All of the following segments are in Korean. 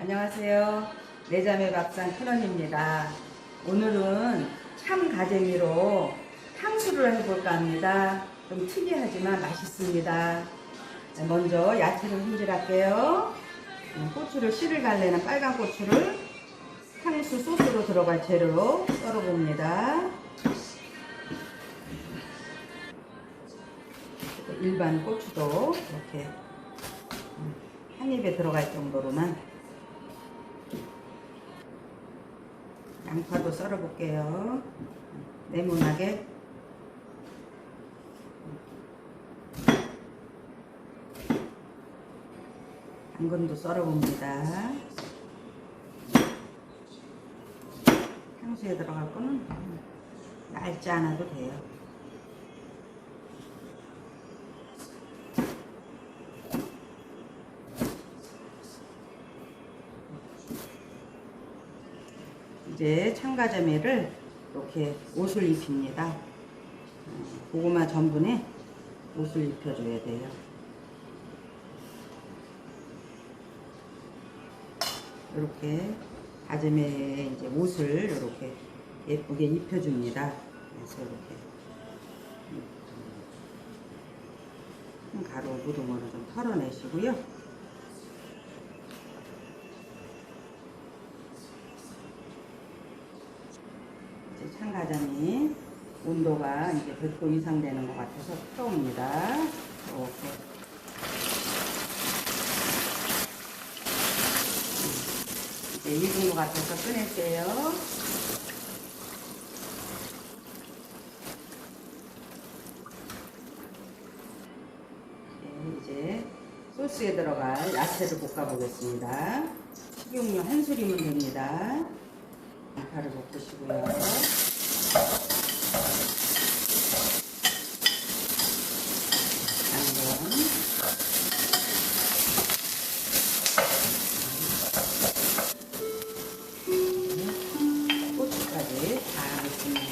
안녕하세요. 내자매 밥상 큰언입니다. 오늘은 참 가재미로 탕수를 해볼까 합니다. 좀 특이하지만 맛있습니다. 먼저 야채를 손질할게요. 음, 고추를 씨를 갈래는 빨간 고추를 탕수 소스로 들어갈 재료로 썰어봅니다. 일반 고추도 이렇게 음, 한 입에 들어갈 정도로만 양파도 썰어볼게요. 네모나게. 당근도 썰어봅니다. 향수에 들어갈 거는 얇지 않아도 돼요. 이제 참가자매를 이렇게 옷을 입힙니다. 어, 고구마 전분에 옷을 입혀줘야 돼요. 이렇게 가자매에 이제 옷을 이렇게 예쁘게 입혀줍니다. 그래서 이렇게 음, 가루 무등으로 좀 털어내시고요. 참가자미 온도가 이제 100도 이상 되는 것 같아서 풀어옵니다. 이렇게. 이제 익은 것 같아서 꺼낼게요. 네, 이제 소스에 들어갈 야채를 볶아보겠습니다. 식용유 한 술이면 됩니다. 양파를 볶으시고요.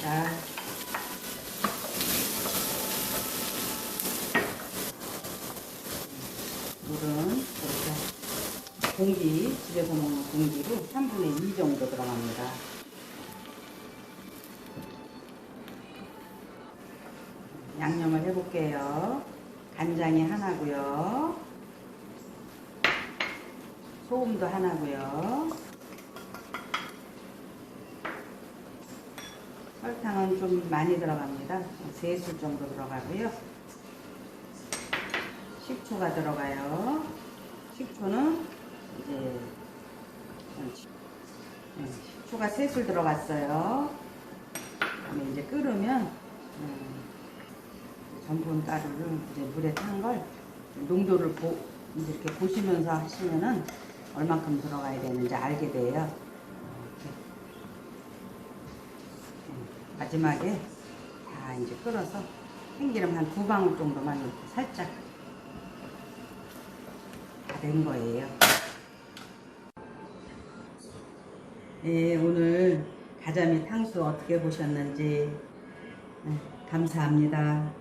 넣습니다. 물은 이렇게 공기, 집에서 먹는 공기로 3분의 2 정도 들어갑니다. 양념을 해볼게요. 간장이 하나고요. 소금도 하나고요. 설탕은 좀 많이 들어갑니다. 3술 정도 들어가고요. 식초가 들어가요. 식초는 이제 네, 식초가 3술 들어갔어요. 그다음에 이제 끓으면 음, 전분 가루를 이제 물에 탄 걸 농도를 보, 이렇게 보시면서 하시면은 얼만큼 들어가야 되는지 알게 돼요. 이렇게. 네, 마지막에 다 이제 끓어서 참기름 한 두 방울 정도만 이렇게 살짝 다 된 거예요. 네, 오늘 가자미 탕수 어떻게 보셨는지 네, 감사합니다.